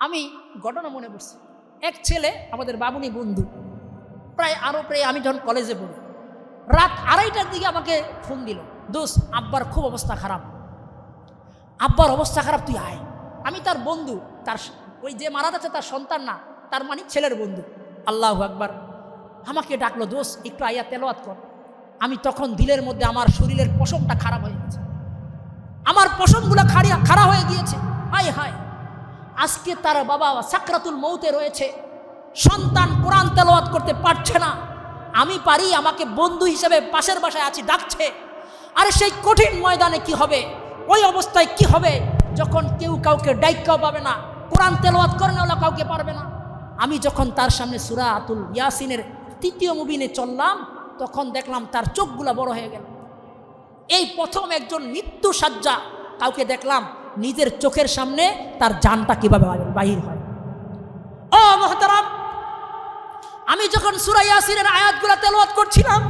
আমি ঘটনা মনে পড়ছি। এক ছেলে আমাদের বাবুনি বন্ধু। প্রায় আরও প্রায় আমি যখন কলেজে পড়ি, রাত আড়াইটার দিকে আমাকে ফোন দিল দোষ আব্বার খুব অবস্থা খারাপ। আব্বার অবস্থা খারাপ, তুই আয়। আমি তার বন্ধু, তার ওই যে মারা যাচ্ছে তার সন্তান না, তার মানে ছেলের বন্ধু। আল্লাহ আকবার। আমাকে ডাকলো দোষ একটু আইয়া তেলোয়াত কর। আমি তখন দিলের মধ্যে আমার শরীরের পশমটা খারাপ হয়ে গেছে। আমার পশমগুলো খাড়িয়া খাড়া হয়ে গিয়েছে। হায় হায়। আজকে তার বাবা সাকরাতুল মৌতে রয়েছে। সন্তান কোরআন তেলাওয়াত করতে পারছে না। আমি পারি আমাকে বন্ধু হিসেবে পাশের বাসায় আছি, ডাকছে। আরে সেই কঠিন ময়দানে কি হবে? ওই অবস্থায় কি হবে? যখন কেউ কাউকে ডাইকাও পাবে না, কোরআন তেলাওয়াত করেনা কাউকে পারবে না। আমি যখন তার সামনে সুরা আতুল ইয়াসিনের তৃতীয় মুবিনে চললাম, তখন দেখলাম তার চোখগুলো বড় হয়ে গেল। এই প্রথম একজন মৃত্যু সাজ্জা কাউকে দেখলাম নিজের চোখের সামনে তার জানটা কীভাবে বাহির হয়। ও মহতারাম, আমি যখন সুরা ইয়াসিনের আয়াতগুলো তেলাওয়াত করছিলাম,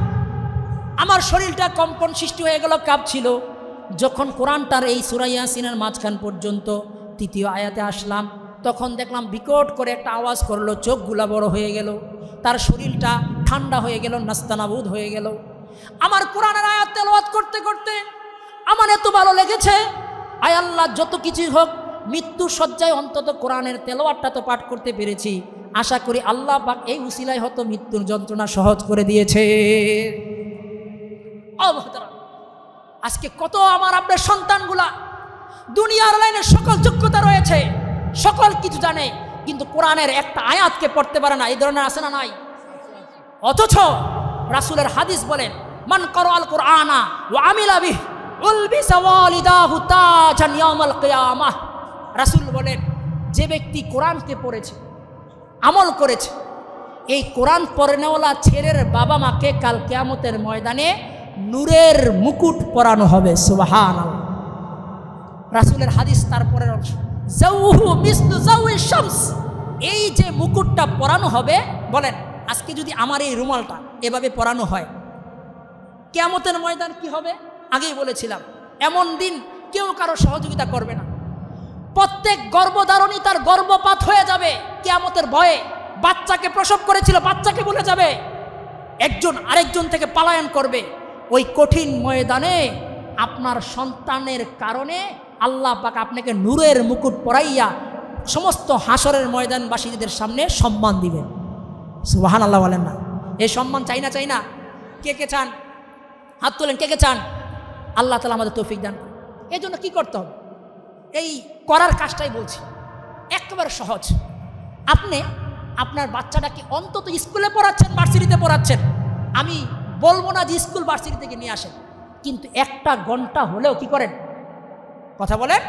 আমার শরীরটা কম্পন সৃষ্টি হয়ে গেল, কাঁপছিল। যখন কোরআনটার এই সুরা ইয়াসিনের মাঝখান পর্যন্ত তৃতীয় আয়াতে আসলাম, তখন দেখলাম বিকট করে একটা আওয়াজ করল, চোখগুলা বড় হয়ে গেল, তার শরীরটা ঠান্ডা হয়ে গেল, নাস্তানাবুদ হয়ে গেল। আমার কোরআনের আয়াত তেলাওয়াত করতে করতে আমার এত ভালো লেগেছে আয় আল্লাহ, যত কিছুই হোক, মৃত্যু সজ্জায় অন্তত কোরআনের তেলোয়ারটা তো পাঠ করতে পেরেছি। আশা করি আল্লাহ পাক এই উসিলায় হয়তো মৃত্যুর যন্ত্রণা সহজ করে দিয়েছে। আজকে কত আমার আপনার সন্তানগুলা, দুনিয়ার লাইনে সকল যোগ্যতা রয়েছে, সকল কিছু জানে, কিন্তু কোরআনের একটা আয়াতকে পড়তে পারে না, এই ধরনের আছে না নাই? অথচ রাসুলের হাদিস বলেন, মান করো আল কোরআনা ও আমিলা রাসূল বলেন, যে ব্যক্তি কোরআনকে পড়েছে, আমল করেছে, এই কোরআন পড়নেওয়ালা ছেলের বাবা মাকে কাল কেয়ামতের ময়দানে নূরের মুকুট পরানো হবে সুবাহান রাসূলের হাদিস তারপরের অংশ। এই যে মুকুটটা পরানো হবে, বলেন, আজকে যদি আমার এই রুমালটা এভাবে পরানো হয়, কেয়ামতের ময়দান কি হবে? আগেই বলেছিলাম, এমন দিন কেউ কারও সহযোগিতা করবে না। প্রত্যেক গর্ভধারণী তার গর্ভপাত হয়ে যাবে কেয়ামতের ভয়ে। বাচ্চাকে প্রসব করেছিল, বাচ্চাকে বলে যাবে। একজন আরেকজন থেকে পালায়ন করবে। ওই কঠিন ময়দানে আপনার সন্তানের কারণে আল্লাহ পাক আপনাকে নূরের মুকুট পরাইয়া সমস্ত হাসরের ময়দানবাসীদের সামনে সম্মান দিবেন। সুবাহান আল্লাহ বলেন না। এই সম্মান চাই না চাই না। কে কে চান? হাত তোলেন, কে কে চান? আল্লাহ তালা আমাদের তৌফিক দান এই জন্য কী করতে হবে? এই করার কাজটাই বলছি। একেবারে সহজ। আপনি আপনার বাচ্চাটাকে অন্তত স্কুলে পড়াচ্ছেন ভার্সিটিতে পড়াচ্ছেন। আমি বলব না যে স্কুল ভার্সিটি থেকে নিয়ে আসেন। কিন্তু একটা ঘণ্টা হলেও কি করেন? কথা বলেন।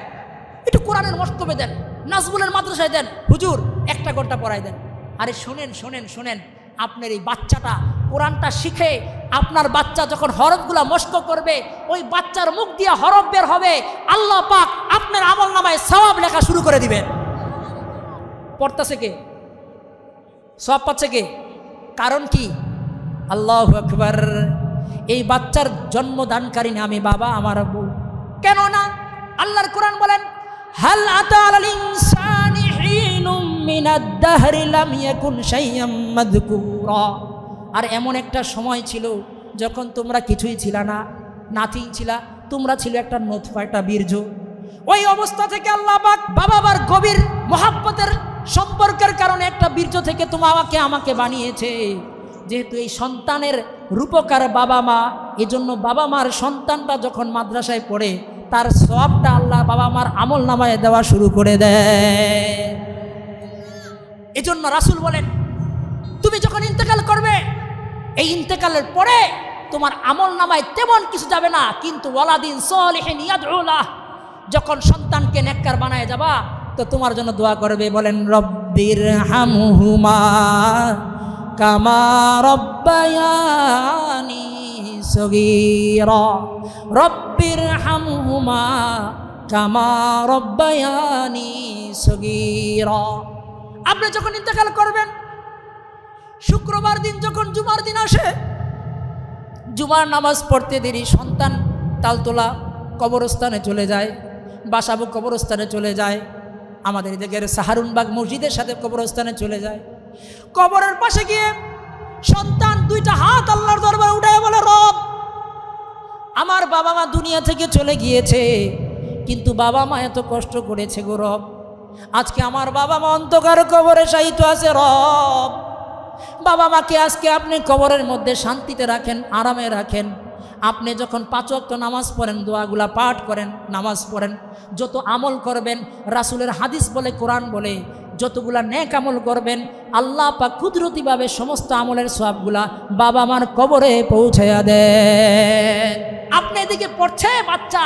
একটু কোরআনের মস্তবে দেন নাজবুলের মাদ্রাসায় দেন। হুজুর, একটা ঘণ্টা পড়ায় দেন। আরে শোনেন শোনেন শোনেন। আপনার এই বাচ্চাটা কোরআনটা শিখে আপনার বাচ্চা যখন হরফগুলা মস্ক করবে, ওই বাচ্চার মুখ দিয়ে হরফ বের হবে, আল্লাহ পাক আপনার আমল নামায় সবাব লেখা শুরু করে দিবেন। পড়তেছে কে? সব পাচ্ছে কে? কারণ কি? আল্লাহ আকবর। এই বাচ্চার জন্মদানকারী আমি বাবা আমার বউ। কেন না আল্লাহর কোরআন বলেন, হাল হিনুম মিনাদ দাহরি লাম ইয়াকুন শাইয়াম মাযকুরা। আর এমন একটা সময় ছিল যখন তোমরা কিছুই ছিল না নাথিং ছিলা, তোমরা ছিল একটা নথফা একটা বীর্য। ওই অবস্থা থেকে আল্লাহ বাবা বার গভীর মহাব্বতের সম্পর্কের কারণে একটা বীর্য থেকে তোমাকে আমাকে বানিয়েছে। যেহেতু এই সন্তানের রূপকার বাবা মা, এজন্য বাবা মার সন্তানটা যখন মাদ্রাসায় পড়ে, তার সবটা আল্লাহ বাবা মার আমল নামায় দেওয়া শুরু করে দেয়। এজন্য রাসূল বলেন, তুমি যখন ইন্তেকাল করবে, এই ইন্তেকালের পরে তোমার আমল নামায় তেমন কিছু যাবে না। কিন্তু ওয়ালাদিন সলিহিন ইয়াদউলাহ যখন সন্তানকে নেককার বানায় যাবা, তো তোমার জন্য দোয়া করবে, বলেন রব্বির হামহুমা কামা রব্বায়ানি সগীরা। রব্বির হামহুমা কামা রব্বায়ানি সগীরা। আপনি যখন ইন্তেকাল করবেন, শুক্রবার দিন যখন জুমার দিন আসে, জুমার নামাজ পড়তে দেরি, সন্তান তালতোলা কবরস্থানে চলে যায়, বাসাবু কবরস্থানে চলে যায়, আমাদের দিকের সাহারুনবাগ মসজিদের সাথে কবরস্থানে চলে যায়। কবরের পাশে গিয়ে সন্তান দুইটা হাত আল্লাহর দরবারে উঠে বলে, রব, আমার বাবা মা দুনিয়া থেকে চলে গিয়েছে, কিন্তু বাবা মা এত কষ্ট করেছে গো রব। আজকে আমার বাবা মা অন্ধকার কবরে সাহিত্য আছে, রব। বাবা মাকে আজকে আপনি কবরের মধ্যে শান্তিতে রাখেন, আরামে রাখেন। আপনি যখন পাঁচ ওয়াক্ত নামাজ পড়েন, দোয়াগুলা পাঠ করেন, নামাজ পড়েন, যত আমল করবেন, রাসুলের হাদিস বলে, কোরআন বলে, যতগুলা নেক আমল করবেন, আল্লাহ পাক কুদরতিভাবে সমস্ত আমলের সবগুলা বাবা মার কবরে পৌঁছাইয়া দেন। আপনি এদিকে পড়ছে বাচ্চা?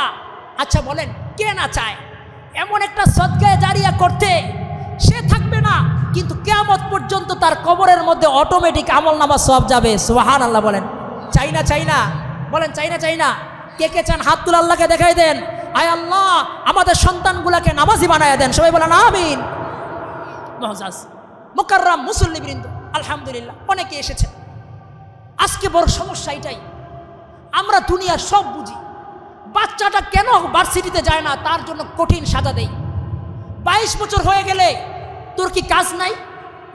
আচ্ছা বলেন, কে না চায়? এমন একটা সদগায় জারিয়া করতে সে থাকবে না, কিন্তু কেয়ামত পর্যন্ত তার কবরের মধ্যে অটোমেটিক আমল নামা সব যাবে। সোহান আল্লাহ বলেন। চাই না চাই না। বলেন, চাই না চাই না। কে কে চান হাত তুলে আল্লাহকে দেখাই দেন। আয় আল্লাহ, আমাদের সন্তানগুলাকে নামাজি বানায় দেন। সবাই বলেন, আমিন। মহজাজ, মোকাররাম মুসল্লিবৃন্দ আলহামদুলিল্লাহ, অনেকে এসেছেন। আজকে বড় সমস্যা এটাই। আমরা দুনিয়ার সব বুঝি। বাচ্চাটা কেন ভার্সিটিতে যায় না? তার জন্য কঠিন সাজা দেই। বাইশ বছর হয়ে গেলে তোর কি কাজ নাই?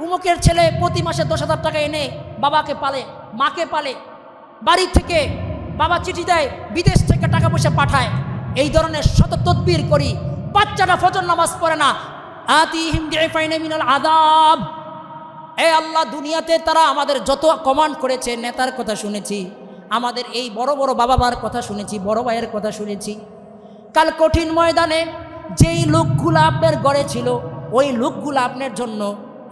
উমুকের ছেলে প্রতি মাসে দশ হাজার টাকা এনে বাবাকে পালে, মাকে পালে, বাড়ি থেকে বাবা চিঠি দেয়, বিদেশ থেকে টাকা পয়সা পাঠায়। এই ধরনের শত তদবির করি বাচ্চাটা ফজর নামাজ পড়ে না। আতি আদাব এ আল্লাহ, দুনিয়াতে তারা আমাদের যত কমান্ড করেছে, নেতার কথা শুনেছি। আমাদের এই বড় বড় বাবা মার কথা শুনেছি, বড় ভাইয়ের কথা শুনেছি। কাল কঠিন ময়দানে যেই লোকগুলো আপনার গড়ে ছিল, ওই লোকগুলো আপনার জন্য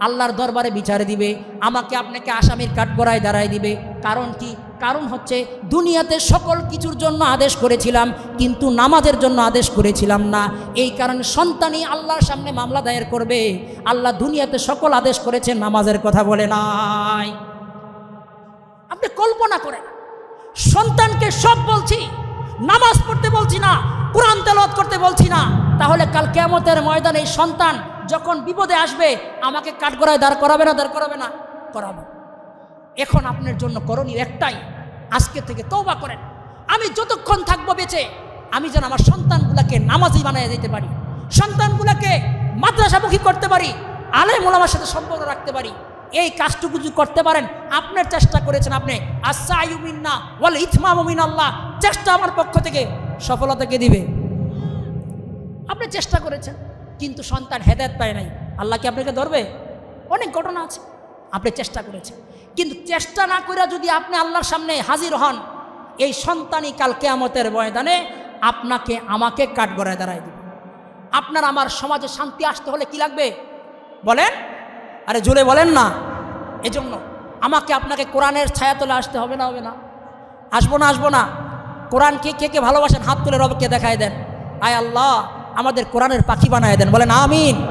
আল্লাহর দরবারে বিচারে দিবে, আমাকে আপনাকে আসামির কাঠগড়ায় দাঁড়ায় দিবে। কারণ কি? কারণ হচ্ছে দুনিয়াতে সকল কিছুর জন্য আদেশ করেছিলাম, কিন্তু নামাজের জন্য আদেশ করেছিলাম না। এই কারণে সন্তানই আল্লাহর সামনে মামলা দায়ের করবে। আল্লাহ দুনিয়াতে সকল আদেশ করেছেন, নামাজের কথা বলে নাই। আপনি কল্পনা করেন। সন্তানকে সব বলছি, নামাজ পড়তে বলছি না, কোরআন তেলত করতে বলছি না, তাহলে কাল কেমতের ময়দানে এই সন্তান যখন বিপদে আসবে, আমাকে কাঠগড়ায় দাঁড় করাবে না, দাঁড় করাবে না? করাবে। এখন আপনার জন্য করণীয় একটাই, আজকে থেকে তৌবা করেন। আমি যতক্ষণ থাকব বেঁচে, আমি যেন আমার সন্তানগুলাকে নামাজি বানিয়ে দিতে পারি, সন্তানগুলাকে মাদ্রাসামুখী করতে পারি আলে মোলামার সাথে সম্পর্ক রাখতে পারি এই কাজটুকু যদি করতে পারেন, আপনার চেষ্টা করেছেন আপনি আসাইমিন্না ওয়াল ইথমামিন আল্লাহ চেষ্টা আমার পক্ষ থেকে সফলতাকে দিবে? আপনি চেষ্টা করেছেন, কিন্তু সন্তান হেদায়ত পায় নাই। আল্লাহ কি আপনাকে ধরবে? অনেক ঘটনা আছে, আপনি চেষ্টা করেছেন। কিন্তু চেষ্টা না করে যদি আপনি আল্লাহর সামনে হাজির হন, এই সন্তানই কাল কেয়ামতের ময়দানে আপনাকে, আমাকে কাঠগড়ায় দাঁড়ায় দেবে। আপনার, আমার সমাজে শান্তি আসতে হলে কি লাগবে? বলেন আরে জোরে বলেন না। এজন্য আমাকে আপনাকে কোরআনের ছায়াতলে আসতে হবে না হবে না। আসব না আসব না। কোরআনকে কে কে ভালোবাসেন? হাত তুলে রবকে দেখায় দেন। আয় আল্লাহ, আমাদের কোরআনের পাখি বানায় দেন। বলেন, আমিন।